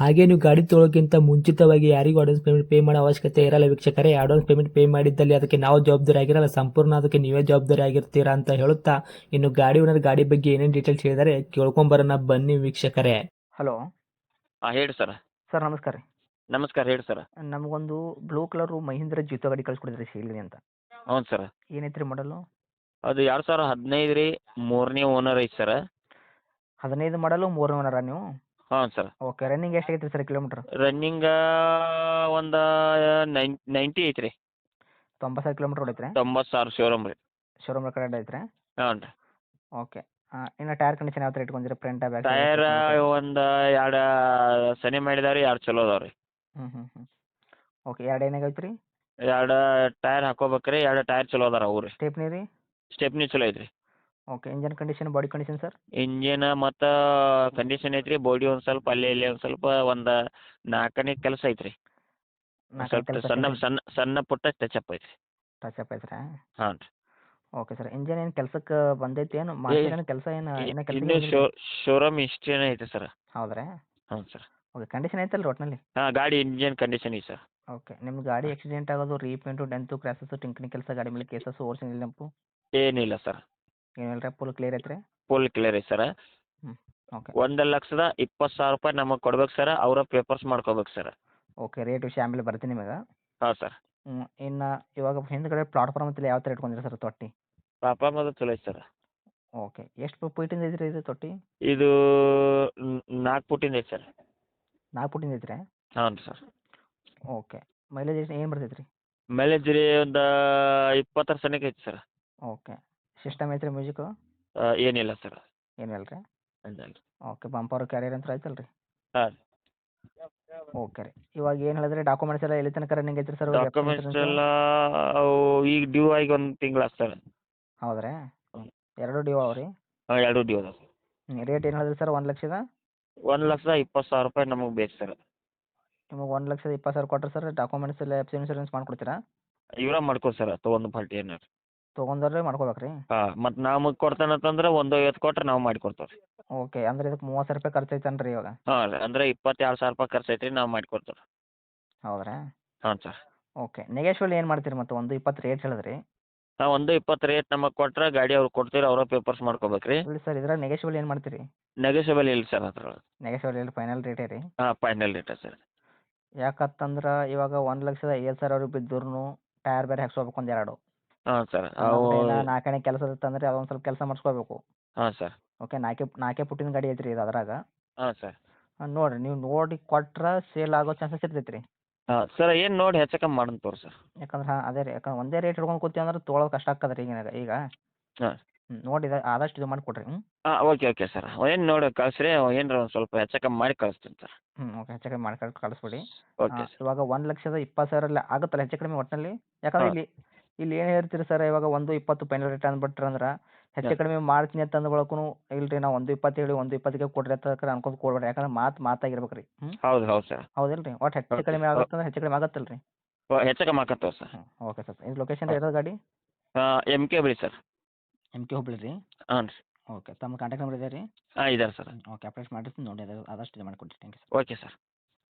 ಹಾಗೆ ನೀವು ಗಾಡಿ ತೊಳೋಕ್ಕಿಂತ ಮುಂಚಿತವಾಗಿ ಯಾರಿಗೂ ಅಡ್ವಾನ್ಸ್ ಪೇಮೆಂಟ್ ಪೇ ಮಾಡೋ ಅವಶ್ಯಕತೆ ಇರಲ್ಲ ವೀಕ್ಷಕರೆ. ಅಡ್ವಾನ್ಸ್ ಪೇಮೆಂಟ್ ಪೇ ಮಾಡಿದ್ದಲ್ಲಿ ಅದಕ್ಕೆ ನಾವು ಜವಾಬ್ದಾರಿ ಆಗಿರಲ್ಲ. ಸಂಪೂರ್ಣ ಅದಕ್ಕೆ ನೀವೇ ಜವಾಬ್ದಾರಿ ಆಗಿರ್ತೀರಾ ಅಂತ ಹೇಳುತ್ತಾ ಇನ್ನು ಗಾಡಿ ಓನರ್ ಗಾಡಿ ಬಗ್ಗೆ ಏನೇನು ಡೀಟೇಲ್ಸ್ ಹೇಳಿದರೆ ಕೇಳ್ಕೊಂಬರೋಣ ಬನ್ನಿ ವೀಕ್ಷಕರೇ. ಹಲೋ ಹಾಂ ಹೇಳಿ ಸರ್. ಸರ್ ನಮಸ್ಕಾರ ರೀ. ನಮಸ್ಕಾರ ಹೇಳಿ ಸರ್. ನಮಗೊಂದು ಬ್ಲೂ ಕಲರು ಮಹೀಂದ್ರ ಜೀತೋ ಗಾಡಿ ಕಳ್ಸಿಕೊಡಿದ್ರಿ ಸೇಲ್ಗೆ ಅಂತ. ಹೌದು ಸರ್. ಏನೈತ್ರಿ ರೀ ಮಾಡಲು ಅದು ಎರಡು ಸಾವಿರ ಹದಿನೈದು ರೀ ಮೂರನೇ ಓನರ್ ಐತಿ ಸರ್. ಹದಿನೈದು ಮಾಡಲು ಮೂರನೇ ಓನರ ನೀವು? ಹ್ಞೂ ಸರ್ ಓಕೆ ರನ್ನಿಂಗ್ ಎಷ್ಟು ಆಗೈತೆ ಸರ್ ಕಿಲೋಮೀಟ್ರ್ ರನ್ನಿಂಗ್ ಒಂದು ನೈನ್ ನೈಂಟಿ ಐತ್ರಿ. ತೊಂಬತ್ತು ಸಾವಿರ ಕಿಲೋಮೀಟ್ರ್ ಹೊಡೈತ್ರಿ? ತೊಂಬತ್ತು ಸಾವಿರ ಶೋರೂಮ್ ರೀ. ಶೋರೂಮ್ ಕಡೆ ಐತ್ರಿ? ಹ್ಞೂ ರೀ. ಓಕೆ. ಇನ್ನು ಟೈರ್ ಕಂಡೀಷನ್ ಯಾವ ಥರ ಇಟ್ಕೊಂಡಿರಿ ಫ್ರಂಟ್ ಬ್ಯಾಕ್ ಟೈರ್ ಒಂದು ಎರಡು ಸನಿ ಮಾಡಿದಾವೆ ರೀ ಎರಡು ಚಲೋ ಅದಾವೆ ರೀ. ಹ್ಞೂ ಹ್ಞೂ ಹ್ಞೂ ಓಕೆ ಎರಡು ಏನಾಗೈತೆ ರೀ ಎರಡು ಟೈರ್ ಹಾಕೋಬೇಕು ರೀ ಎರಡು ಟೈರ್ ಚಲೋ ಅದಾರ ಅವು ರೀ. ಸ್ಟೇಪ್ನಿ ರೀ? ಸ್ಟೆಪ್ನಿ ಚಲೋ ಐತಿ ರೀ okay engine condition body condition sir engine ಮತ್ತು ಕಂಡೀಷನ್ ಐತ್ರಿ ಬಾಡಿ ಒಂದು ಸ್ವಲ್ಪ ಅಲ್ಲಿ ಇಲ್ಲಿ ಒಂದು ಸ್ವಲ್ಪ ಒಂದು ನಾಲ್ಕನೇ ಕೆಲಸ ಐತ್ರಿ. ಸ್ವಲ್ಪ ಸಣ್ಣ ಸಣ್ಣ ಸಣ್ಣ ಪುಟ್ಟ ಟಚಪ್ ಐತಿ ಐತ್ರಿ. ಟಚ್ ಅಪ್ ಐತ್ರಿ? ಹಾಂ ರೀ. ಓಕೆ ಸರ್ ಇಂಜನ್ ಏನು ಕೆಲಸಕ್ಕೆ ಬಂದೈತಿ ಏನು? ಮಾಡ್ತೀರೇನು ಕೆಲಸ ಏನು ಏನೋ ಕೆಲಸ ಶೋರೂಮ್ ಇಷ್ಟೇನೆ ಐತೆ ಸರ್ ಹೌದ್ರಾ? ಹ್ಞೂ ಸರ್ ಓಕೆ ಕಂಡೀಷನ್ ಐತಲ್ಲ ಒಟ್ಟಿನಲ್ಲಿ ಹಾಂ ಗಾಡಿ ಇಂಜಿನ್ ಕಂಡೀಷನ್ ಐತೆ ಸರ್ ಓಕೆ ನಿಮ್ಮ ಗಾಡಿ ಆಕ್ಸಿಡೆಂಟ್ ಆಗೋದು ರೀಪೇಂಟು ಡೆಂತು ಕ್ರ್ಯಾಸಸ್ಸು ಟಿಂಕ್ನಿ ಕೆಲಸ ಗಾಡಿ ಮೇಲೆ ಕೇಸಸ್ಸು ಓರ್ಸಿನ ನೆಂಪು ಏನಿಲ್ಲ ಸರ್ ಏನಿಲ್ಲ ರೀ ಫುಲ್ ಕ್ಲಿಯರ್ ಐತ್ರಿ? ಫುಲ್ ಕ್ಲಿಯರ್ ಐತೆ ಸರ್ ಓಕೆ ಒಂದು ಲಕ್ಷದ ಇಪ್ಪತ್ತು ಸಾವಿರ ರೂಪಾಯಿ ನಮಗೆ ಕೊಡ್ಬೇಕು ಸರ್ ಅವರ ಪೇಪರ್ಸ್ ಮಾಡ್ಕೋಬೇಕು ಸರ್ ಓಕೆ ರೇಟ್ ವಿಷಯ ಆಮೇಲೆ ಬರ್ತೀನಿ ನಿಮಗೆ. ಹಾಂ ಸರ್ ಹ್ಞೂ ಇನ್ನು ಇವಾಗ ಹಿಂದ್ಗಡೆ ಪ್ಲಾಟ್ಫಾರ್ಮ್ ಅಂತಲ್ಲಿ ಯಾವ ಥರ ಇಟ್ಕೊಂಡಿರಿ ಸರ್ ತೊಟ್ಟಿ? ಪಾಪ ಅದು ಚಲೋ ಐತೆ ಸರ್ ಓಕೆ ಎಷ್ಟು ಫೀಟಿಂದ ಐತ್ರಿ ಇದು ತೊಟ್ಟಿ? ಇದು ನಾಲ್ಕು ಫುಟಿಂದ ಐತೆ ಸರ್ ನಾಲ್ಕು ಫುಟಿಂದ ಐತ್ರಿ? ಹಾಂ ಸರ್ ಓಕೆ ಮೈಲೇಜ್ ಎಷ್ಟು ಏನು ಬರ್ತೈತೆ ರೀ ಮೈಲೇಜ್ ರೀ ಒಂದು ಇಪ್ಪತ್ತರ ಸನಿಕ ಐತೆ ಸರ್ ಓಕೆ ಸಿಸ್ಟಮ್ ಐತ್ರಿ ಮ್ಯೂಸಿಕ್? ಏನಿಲ್ಲ ಸರ್. ಏನಿಲ್ಲ ರೀ ಓಕೆ ಬಂಪರ್ ಕ್ಯಾರಿಯರ್ ಅಂತ ಐತಲ್ಲ ರೀ. ಹಾಂ ಓಕೆ ರೀ. ಇವಾಗ ಏನು ಹೇಳಿದ್ರೆ ಡಾಕ್ಯುಮೆಂಟ್ಸ್ ಎಲ್ಲ ಎಲ್ಲಿ ತನಕ ರನ್ನಿಂಗ್ ಐತ್ರಿ ಸರ್ ಡಾಕ್ಯುಮೆಂಟ್ಸ್ ಎಲ್ಲ ಅವು ಈಗ ಡ್ಯೂ ಆಗಿ ಒಂದು ತಿಂಗಳು ಸರ್. ಹೌದ್ರಾ? ಎರಡು ಡ್ಯೂ ಅವ ರೀ? ಹಾಂ ಎರಡು ಡ್ಯೂ ಅದಾವೆ ರೇಟ್ ಏನ್ ಹೇಳಿದ್ರಿ ಸರ್ ಒಂದು ಲಕ್ಷದ? ಒಂದು ಲಕ್ಷದ ಇಪ್ಪತ್ತು ಸಾವಿರ ರೂಪಾಯಿ ನಮಗೆ ಬೇಕು ಸರ್. ನಿಮಗೆ ಒಂದು ಲಕ್ಷದ ಇಪ್ಪತ್ತು ಸಾವಿರ ಕೊಟ್ಟರೆ ಸರ್ ಡಾಕ್ಯುಮೆಂಟ್ಸ್ ಎಲ್ಲ ಎಫ್ ಸಿ ಇನ್ಸೂರೆನ್ಸ್ ಮಾಡ್ಕೊಡ್ತೀರಾ? ಇವರ ಮಾಡ್ಕೊ ಸರ್ ತೊಗೊಂಡು ಪಾರ್ಟಿ ಏನಾರು ತೊಗೊಂಡ್ರೆ ಮಾಡ್ಕೋಬೇಕು ಹಾ ಹಾಂ ಮತ್ತು ನಮಗೆ ಕೊಡ್ತಾನಂತಂದ್ರೆ ಒಂದು ಐವತ್ತು ಕೊಟ್ರೆ ನಾವು ಮಾಡಿಕೊಡ್ತೇವೆ ರೀ ಓಕೆ ಅಂದ್ರೆ ಇದಕ್ಕೆ ಮೂವತ್ತು ಸಾವಿರ ರೂಪಾಯಿ ಖರ್ಚು ಐತೇನು ರೀ ಇವಾಗ? ಹಾಂ ಅಂದ್ರೆ ಅಂದರೆ ಇಪ್ಪತ್ತೆರಡು ಸಾವಿರ ರೂಪಾಯಿ ಖರ್ಚು ಐತೆ ರೀ ನಾವು ಮಾಡಿಕೊಡ್ತೇವೆ ರೀ ಹೌದ್ರಾ? ಹಾಂ ಸರ್. ಓಕೆ ನೆಗೆಶ್ವಲ್ ಏನು ಮಾಡ್ತೀರಿ ಮತ್ತೆ ಒಂದು ಇಪ್ಪತ್ತು ರೇಟ್ ಹೇಳಿದ್ರಿ? ಹಾಂ ಒಂದು ಇಪ್ಪತ್ತು ರೇಟ್ ನಮಗೆ ಕೊಟ್ರೆ ಗಾಡಿ ಅವ್ರು ಕೊಡ್ತೀರಿ ಅವರ ಪೇಪರ್ಸ್ ಮಾಡ್ಕೋಬೇಕು ರೀ ಇಲ್ಲ ಸರ್ ಇದ್ರಾಗ ನೆಗೆಶ್ವಲ್ ಏನು ಮಾಡ್ತೀರಿ? ನೆಗೋಷಿಯಬಲ್ ಇಲ್ಲ ಸರ್ ಅದ್ರೊಳಗೆ. ನೆಗೆಶ್ವಲ್ ಇಲ್ಲ ಫೈನಲ್ ರೇಟೇ ರೀ? ಹಾಂ ಫೈನಲ್ ರೇಟ ಸರ್. ಯಾಕಂತಂದ್ರೆ ಇವಾಗ ಒಂದು ಲಕ್ಷದ ಐವತ್ತು ಸಾವಿರ ಬಿದ್ದರೂ ಟೈರ್ ಬೇರೆ ಹಾಕ್ಸ್ಕೋಬೇಕು ಒಂದು ಎರಡು. ಹಾಂ ಸರ್. ಅವು ನಾಲ್ಕನೇ ಕೆಲಸ ಇತ್ತಂದ್ರೆ ಅದೊಂದು ಸ್ವಲ್ಪ ಕೆಲಸ ಮಾಡಿಸ್ಕೋಬೇಕು. ಹಾಂ ಸರ್. ಓಕೆ ನಾಕೆ ನಾಕೆ ಪುಟ್ಟಿನ ಗಾಡಿ ಐತ್ರಿ ಇದು ಅದ್ರಾಗ. ನೋಡ್ರಿ ಸರ್. ನೋಡಿರಿ ನೀವು ನೋಡಿ ಕೊಟ್ರ ಸೇಲ್ ಆಗೋ ಚಾನ್ಸಸ್ ಇರ್ತೈತೆ ರೀ ಹಾಂ ಸರ್ ಏನು ನೋಡಿ ಹೆಚ್ಚು ಕಮ್ಮಿ ಮಾಡೋಣ ತೋರಿ ಸರ್. ಯಾಕಂದ್ರೆ ಹಾಂ ಅದೇ ರೀ ಯಾಕಂದ್ರೆ ಒಂದೇ ರೇಟ್ ಹಿಡ್ಕೊಂಡು ಕೂತಿ ಅಂದ್ರೆ ತೊಗೊಳೋದು ಕಷ್ಟ ಆಗ್ತದ್ರಿ ರೀ ಈಗಿನ ಈಗ. ಹಾಂ. ನೋಡಿ ಇದು ಆದಷ್ಟು ಇದು ಮಾಡಿ ಕೊಡ್ರಿ ಹ್ಞೂ ಹಾಂ ಓಕೆ ಓಕೆ ಸರ್. ಏನು ನೋಡಿ ಕಳಿಸ್ರಿ ಏನಾರ ಒಂದು ಸ್ವಲ್ಪ ಹೆಚ್ಚು ಕಮ್ಮಿ ಮಾಡಿ ಕಳಿಸ್ತೀನಿ ಸರ್. ಹ್ಞೂ ಓಕೆ ಹೆಚ್ಚು ಕಡಿಮೆ ಮಾಡಿ ಕಳ್- ಕಳಿಸ್ಬಿಡಿ. Okay sir. ಇವಾಗ ಒಂದು ಲಕ್ಷದ ಇಪ್ಪತ್ತು ಸಾವಿರ ಆಗುತ್ತಲ್ಲ ಹೆಚ್ಚು ಕಡಿಮೆ ಒಟ್ಟಿನಲ್ಲಿ ಯಾಕಂದ್ರೆ ಹಾಂ. ಇಲ್ಲಿ ಇಲ್ಲಿ ಏನು ಹೇಳ್ತೀರಿ ಸರ್ ಇವಾಗ ಒಂದು ಇಪ್ಪತ್ತು ಫೈನಲ್ ರೇಟ್ ಅಂದ್ಬಿಟ್ರಿ ಅಂದ್ರೆ ಹೆಚ್ಚು. ಕಡಿಮೆ ಮಾಡ್ತೀನಿ ಅಂತ ಬಳಕೂ ಇಲ್ರಿ ನಾವು ಒಂದು ಇಪ್ಪತ್ತು ಹೇಳಿ ಒಂದು ಇಪ್ಪತ್ತಿಗೆ ಕೊಡ್ರಿ ಅಂತ ಅನ್ಕೊಂಡು ಕೊಡ್ಬೇಡಿ ಯಾಕಂದ್ರೆ ಮಾತು ಮಾತಾಗಿರ್ಬೇಕ್ರಿ. ಹ್ಞೂ ಹೌದು ಹೌದು ಸರ್. ಹೌದಿಲ್ರಿ? ಒಟ್ಟು ಹೆಚ್ಚು ಕಡಿಮೆ ಆಗುತ್ತೆ ಅಂದ್ರೆ ಹೆಚ್ಚು ಕಡಿಮೆ ಆಗತ್ತಲ್ಲ ರೀ ಹೆಚ್ಚು ಕಮ್ಮಿ ಸರ್. ಓಕೆ ಸರ್ ಇದು ಲೊಕೇಶನ್ ಇರೋದು ಗಾಡಿ? ಎಂ ಕೆ ಬಿಡಿ ಸರ್. ಎಂ ಕೆ ಹುಬ್ಳಿ ರೀ ಹಾಂ ರೀ. ಓಕೆ ತಮ್ಮ ಕಾಂಟ್ಯಾಕ್ಟ್ ನಂಬರ್ ಇದೆ ರೀ? ಹಾಂ ಇದ್ದಾರೆ ಸರ್. ಓಕೆ ಅಪ್ಡೇಟ್ ಮಾಡಿರ್ತೀನಿ ನೋಡಿ ಅದು ಆದಷ್ಟು ಇದು ಮಾಡಿಕೊಡಿ thank you sir. Okay sir.